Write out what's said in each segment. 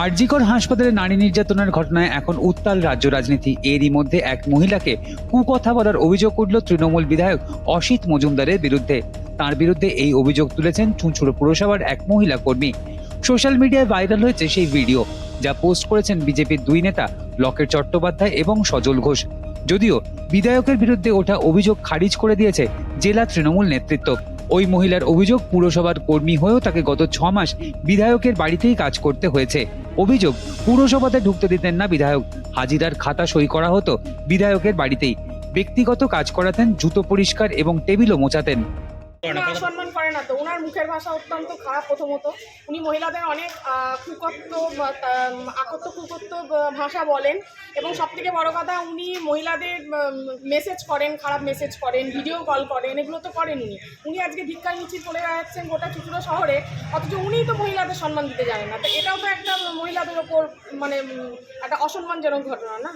আরজিকর হাসপাতালে নারী নির্যাতনের ঘটনায় এখন উত্তাল রাজ্য রাজনীতি। এরই মধ্যে এক মহিলাকে কুকথা বলার অভিযোগ উঠল তৃণমূল বিধায়ক অসিত মজুমদারের বিরুদ্ধে। তার বিরুদ্ধে এই অভিযোগ তুলেছেন চুঁচুড়ো পুরসভার এক মহিলা কর্মী। সোশ্যাল মিডিয়ায় ভাইরাল হয়েছে সেই ভিডিও, যা পোস্ট করেছেন বিজেপির দুই নেতা লকেট চট্টোপাধ্যায় এবং সজল ঘোষ। যদিও বিধায়কের বিরুদ্ধে ওঠা অভিযোগ খারিজ করে দিয়েছে জেলা তৃণমূল নেতৃত্ব। ওই মহিলার অভিযোগ পুরসভার কর্মী হয়েও তাকে গত ছ মাস বিধায়কের বাড়িতেই কাজ করতে হয়েছে। অভিযোগ, পুরসভাতে ঢুকতে দিতেন না বিধায়ক। হাজিরার খাতা সই করা হতো বিধায়কের বাড়িতেই। ব্যক্তিগত কাজ করাতেন, জুতো পরিষ্কার এবং টেবিলও মোছাতেন। উনি অসম্মান করে না তো। ওনার মুখের ভাষা অত্যন্ত খারাপ প্রথমত। উনি মহিলাদের অনেক কুকত্ব আকত্ত কুকত্ব ভাষা বলেন। এবং সব থেকে বড় কথা উনি মহিলাদের মেসেজ করেন খারাপ মেসেজ করেন ভিডিও কল করেন এগুলো তো করেন উনি। উনি আজকে ভিক্ষার মিছিল করে যাচ্ছেন গোটা চুচুড়ো শহরে অথচ উনিই তো মহিলাদের সম্মান দিতে জানেন না। তো এটাও তো একটা মহিলাদের ওপর মানে একটা অসম্মানজনক ঘটনা না?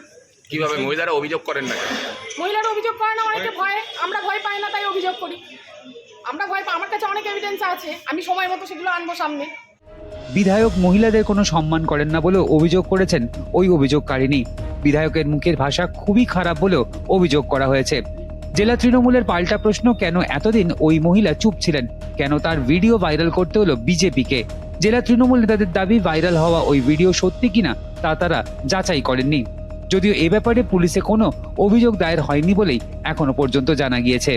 কীভাবে? মহিলারা অভিযোগ করেন না মহিলারা অভিযোগ করে না অনেকে ভয় আমরা ভয় পাই না তাই অভিযোগ করি। আমার কাছে অনেক এভিডেন্স আছে। আমি সময় মতো সেগুলো আনব সামনে। বিধায়ক মহিলাদের কোনো সম্মান করেন না বলেও অভিযোগ করেছেন ওই অভিযোগকারিনী বিধায়কের মুখের ভাষা খুবই খারাপ বলেও অভিযোগ করা হয়েছে। জেলা তৃণমূলের পাল্টা প্রশ্ন কেন এতদিন ওই মহিলা চুপ ছিলেন? কেন তার ভিডিও ভাইরাল করতে হলো বিজেপিকে? জেলা তৃণমূল নেতাদের দাবি, ভাইরাল হওয়া ওই ভিডিও সত্যি কিনা তা তারা যাচাই করেননি। যদিও এ ব্যাপারে পুলিশে কোনো অভিযোগ দায়ের হয়নি বলেই এখনও পর্যন্ত জানা গিয়েছে।